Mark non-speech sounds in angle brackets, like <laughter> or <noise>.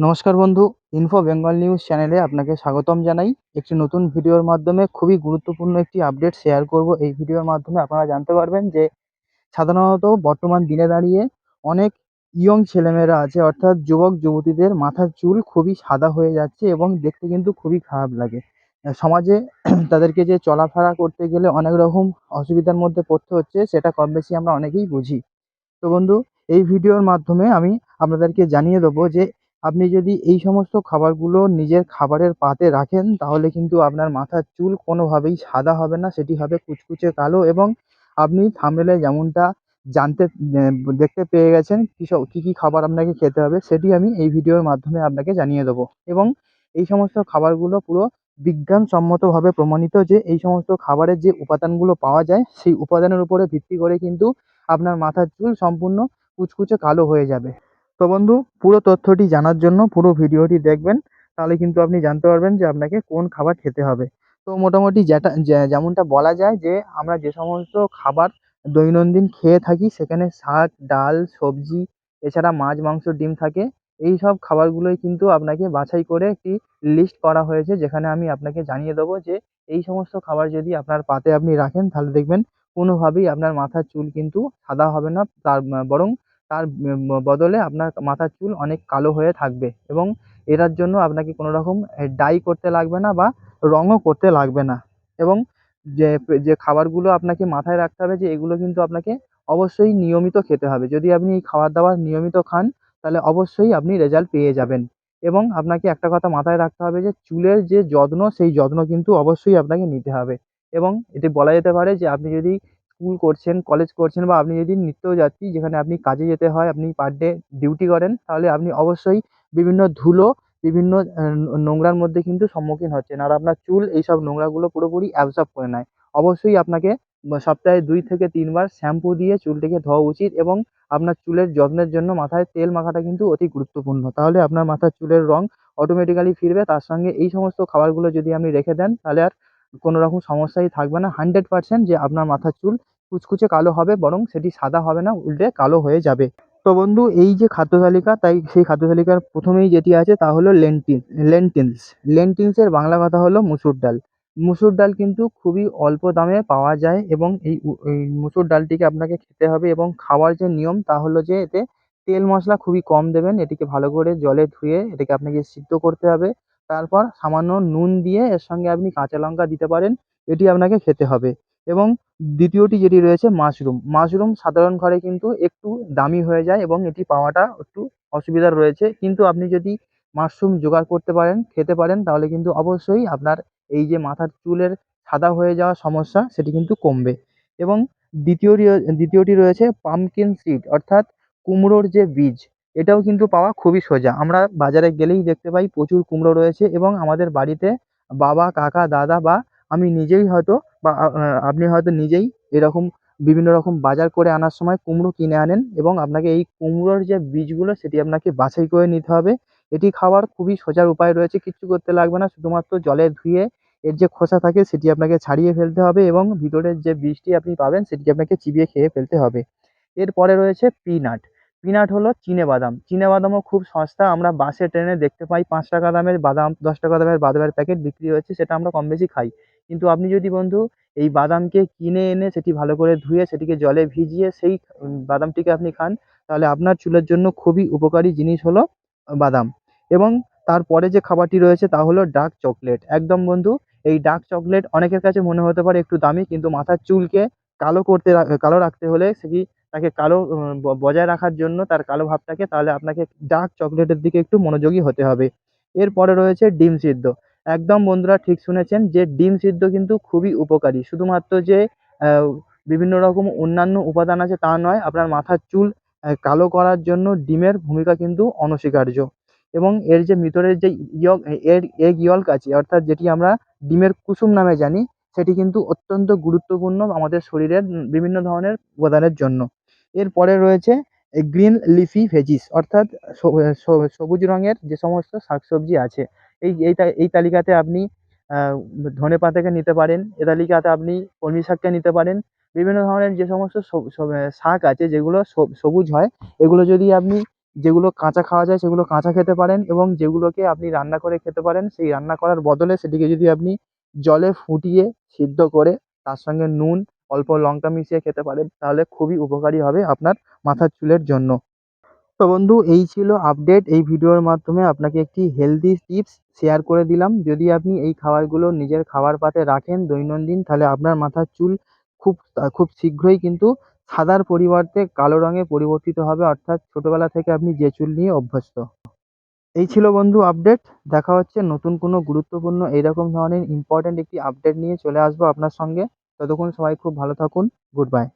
নমস্কার বন্ধু info Bengal news চ্যানেলে আপনাকে স্বাগতম জানাই। একটি নতুন ভিডিওর মাধ্যমে খুবই গুরুত্বপূর্ণ একটি আপডেট শেয়ার করব। এই ভিডিওর মাধ্যমে আপনারা জানতে পারবেন যে, সাধারণত বর্তমান দিনে দাঁড়িয়ে অনেক ইয়ং ছেলেমেয়েরা আছে, অর্থাৎ যুবক, যুবতীদের মাথার চুল খুবই সাদা হয়ে যাচ্ছে এবং দেখতে কিন্তু খুবই খারাপ লাগে। সমাজে <clears throat> তাদেরকে যে চলাফেরা করতে গেলে অনেক রকম অসুবিধার মধ্যে পড়তে হচ্ছে, সেটা কম বেশি আমরা অনেকেই বুঝি। তো বন্ধু, এই ভিডিওর মাধ্যমে আমি আপনাদেরকে জানিয়ে দেবো যে আপনি যদি এই সমস্ত খাবারগুলো নিজের খাবারের পাতে রাখেন, তাহলে কিন্তু আপনার মাথার চুল কোনোভাবেই সাদা হবে না, সেটি হবে কুচকুচে কালো এবং আপনি থাম্বনেলে যেমনটা জানতে দেখতে পেয়ে গেছেন কিসব কী কী খাবার আপনাকে খেতে হবে, সেটি আমি এই ভিডিওর মাধ্যমে আপনাকে জানিয়ে দেবো। এবং এই সমস্ত খাবারগুলো পুরো বিজ্ঞানসম্মতভাবে প্রমাণিত যে এই সমস্ত খাবারের যে উপাদানগুলো পাওয়া যায়, সেই উপাদানের উপরে ভিত্তি করে কিন্তু আপনার মাথার চুল সম্পূর্ণ কুচকুচে কালো হয়ে যাবে। তো বন্ধু, পুরো তথ্যটি জানার জন্য পুরো ভিডিওটি দেখবেন, তাহলে কিন্তু আপনি জানতে পারবেন যে আপনাকে কোন খাবার খেতে হবে। তো মোটামুটি যেটা যেমনটা বলা যায় যে, আমরা যে সমস্ত খাবার দৈনন্দিন খেয়ে থাকি, সেখানে শাক, ডাল, সবজি, এছাড়া মাছ, মাংস, ডিম থাকে, এই সব খাবারগুলোই কিন্তু আপনাকে বাছাই করে একটি লিস্ট করা হয়েছে, যেখানে আমি আপনাকে জানিয়ে দেবো যে, এই সমস্ত খাবার যদি আপনার পাতে আপনি রাখেন, তাহলে দেখবেন কোনোভাবেই আপনার মাথার চুল কিন্তু সাদা হবে না, তার, বরং তার বদলে আপনার মাথার চুল অনেক কালো হয়ে থাকবে এবং এটার জন্য আপনাকে কোনো রকম ডাই করতে লাগবে না বা রঙও করতে লাগবে না। এবং যে যে খাবারগুলো আপনাকে মাথায় রাখতে হবে যে, এগুলো কিন্তু আপনাকে অবশ্যই নিয়মিত খেতে হবে। যদি আপনি এই খাবার দাবার নিয়মিত খান, তাহলে অবশ্যই আপনি রেজাল্ট পেয়ে যাবেন। এবং আপনাকে একটা কথা মাথায় রাখতে হবে যে, চুলের যে যত্ন, সেই যত্ন কিন্তু অবশ্যই আপনাকে নিতে হবে। এবং এটি বলা যেতে পারে যে, আপনি যদি স্কুল করছেন, কলেজ করছেন বা আপনি যদি নিত্যযাত্রী যেখানে আপনি কাজে যেতে হয়, আপনি পার ডে ডিউটি করেন, তাহলে আপনি অবশ্যই বিভিন্ন ধুলো, বিভিন্ন নোংরার মধ্যে কিন্তু সম্মুখীন হচ্ছেন। আর আপনার চুল, এইসব নোংরাগুলো পুরোপুরি অ্যাবজর্ব করে নেয়। অবশ্যই আপনাকে সপ্তাহে দুই থেকে তিনবার শ্যাম্পু দিয়ে চুলটিকে ধোয়া উচিত এবং আপনার চুলের যত্নের জন্য মাথায় তেল মাখাটা কিন্তু অতি গুরুত্বপূর্ণ। তাহলে আপনার মাথার চুলের রং অটোমেটিক্যালি ফিরবে। তার সঙ্গে এই সমস্ত খাবারগুলো যদি আপনি রেখে দেন, তাহলে আর কোনো রকম সমস্যাই থাকবে না। হান্ড্রেড পার্সেন্ট যে আপনার মাথার চুল কুচকুচে কালো হবে, বরং সেটি সাদা হবে না, উল্টে কালো হয়ে যাবে। তো বন্ধু, এই যে খাদ্য তালিকা, তাই সেই খাদ্য তালিকার প্রথমেই যেটি আছে তা হলো লেন্টিল লেন্টিলস লেন্টিলসের বাংলা কথা হলো মুসুর ডাল। মুসুর ডাল কিন্তু খুবই অল্প দামে পাওয়া যায় এবং এই মুসুর ডালটিকে আপনাকে খেতে হবে এবং খাওয়ার যে নিয়ম তা হলো যে এতে তেল মশলা খুবই কম দেবেন, এটিকে ভালো করে জলে ধুয়ে এটাকে আপনাকে সিদ্ধ করতে হবে। তারপর সামান্য নুন দিয়ে এর সঙ্গে আপনি কাঁচা লঙ্কা দিতে পারেন, এটি আপনাকে খেতে হবে। এবং দ্বিতীয়টি যেটি রয়েছে, মাশরুম। মাশরুম সাধারণ ঘরে কিন্তু একটু দামি হয়ে যায় এবং এটি পাওয়াটা একটু অসুবিধা রয়েছে। কিন্তু আপনি যদি মাশরুম জোগাড় করতে পারেন, খেতে পারেন, তাহলে কিন্তু অবশ্যই আপনার এই যে মাথার চুলের সাদা হয়ে যাওয়ার সমস্যা, সেটি কিন্তু কমবে। এবং দ্বিতীয়টি দ্বিতীয়টি রয়েছে পামকিন সিড অর্থাৎ কুমড়োর যে বীজ এটাও কিন্তু পাওয়া খুবই সোজা। আমরা বাজারে গেলেই দেখতে পাই প্রচুর কুমড়ো রয়েছে এবং আমাদের বাড়িতে বাবা, কাকা, দাদা বা আমি নিজেই হয়তো বা আপনি হয়তো নিজেই এরকম বিভিন্ন রকম বাজার করে আনার সময় কুমড়ো কিনে আনেন এবং আপনাকে এই কুমড়োর যে বীজগুলো সেটি আপনাকে বাছাই করে নিতে হবে। এটি খাওয়ার খুবই সোজার উপায় রয়েছে, কিচ্ছু করতে লাগবে না। শুধুমাত্র জলে ধুয়ে এর যে খোসা থাকে সেটি আপনাকে ছাড়িয়ে ফেলতে হবে এবং ভিতরের যে বীজটি আপনি পাবেন সেটি আপনাকে চিবিয়ে খেয়ে ফেলতে হবে। এরপরে রয়েছে পিনাট। পিনাট হলো চিনেবাদাম চিনেবাদামও খুব সস্তা। আমরা বাসে, ট্রেনে দেখতে পাই পাঁচ টাকা দামের বাদাম, দশ টাকা দামের বাদামের প্যাকেট বিক্রি হচ্ছে সেটা আমরা কম বেশি খাই। কিন্তু আপনি যদি বন্ধু এই বাদামকে কিনে এনে সেটি ভালো করে ধুয়ে সেটিকে জলে ভিজিয়ে সেই বাদামটিকে আপনি খান, তাহলে আপনার চুলের জন্য খুবই উপকারী জিনিস হলো বাদাম। এবং তারপরে যে খাবারটি রয়েছে তা হলো ডার্ক চকলেট একদম বন্ধু, এই ডার্ক চকলেট অনেকের কাছে মনে হতে পারে একটু দামি, কিন্তু মাথার চুলকে কালো করতে, কালো রাখতে হলে সেটি তাকে কালো বজায় রাখার জন্য তার কালো ভাবটাকে তাহলে আপনাকে ডার্ক চকলেটের দিকে একটু মনোযোগী হতে হবে। এরপরে রয়েছে ডিম সিদ্ধ। একদম বন্ধুরা ঠিক শুনেছেন যে ডিম সিদ্ধ কিন্তু খুবই উপকারী। শুধুমাত্র যে বিভিন্ন রকম অন্যান্য উপাদান আছে তা নয়, আপনার মাথার চুল কালো করার জন্য ডিমের ভূমিকা কিন্তু অনস্বীকার্য। এবং এর যে ভিতরের যে ইয়ক, এর, এগ ইয়ল্ক আছে, অর্থাৎ যেটি আমরা ডিমের কুসুম নামে জানি, সেটি কিন্তু অত্যন্ত গুরুত্বপূর্ণ আমাদের শরীরের বিভিন্ন ধরনের উপাদানের জন্য। এরপরে রয়েছে গ্রিন লিফি ভেজিস, অর্থাৎ সবুজ রঙের যে সমস্ত শাকসবজি আছে। এই এই এই তালিকাতে আপনি ধনে পাতাকে নিতে পারেন, এ তালিকাতে আপনি কলমি শাককে নিতে পারেন, বিভিন্ন ধরনের যে সমস্ত শাক আছে যেগুলো সব- সবুজ হয়, এগুলো যদি আপনি, যেগুলো কাঁচা খাওয়া যায় সেগুলো কাঁচা খেতে পারেন এবং যেগুলোকে আপনি রান্না করে খেতে পারেন, সেই রান্না করার বদলে সেটিকে যদি আপনি জলে ফুটিয়ে সিদ্ধ করে তার সঙ্গে নুন অল্প লঙ্কা মিশিয়ে খেতে পারেন, তাহলে খুবই উপকারী হবে আপনার মাথার চুলের জন্য। তো বন্ধু, এই ছিল আপডেট এই ভিডিওর মাধ্যমে আপনাকে একটি হেলদি টিপস শেয়ার করে দিলাম। যদি আপনি এই খাবারগুলো নিজের খাবার পাতে রাখেন দৈনন্দিন, তাহলে আপনার মাথার চুল খুব খুব শীঘ্রই কিন্তু সাদার পরিবর্তে কালো রঙে পরিবর্তিত হবে, অর্থাৎ ছোটবেলা থেকে আপনি যে চুল নিয়ে অভ্যস্ত। এই ছিল বন্ধু আপডেট দেখা হচ্ছে নতুন কোনো গুরুত্বপূর্ণ এইরকম ধরনের ইম্পর্ট্যান্ট একটি আপডেট নিয়ে চলে আসব আপনার সঙ্গে। ততক্ষণ সবাই খুব ভালো থাকুন গুড বাই।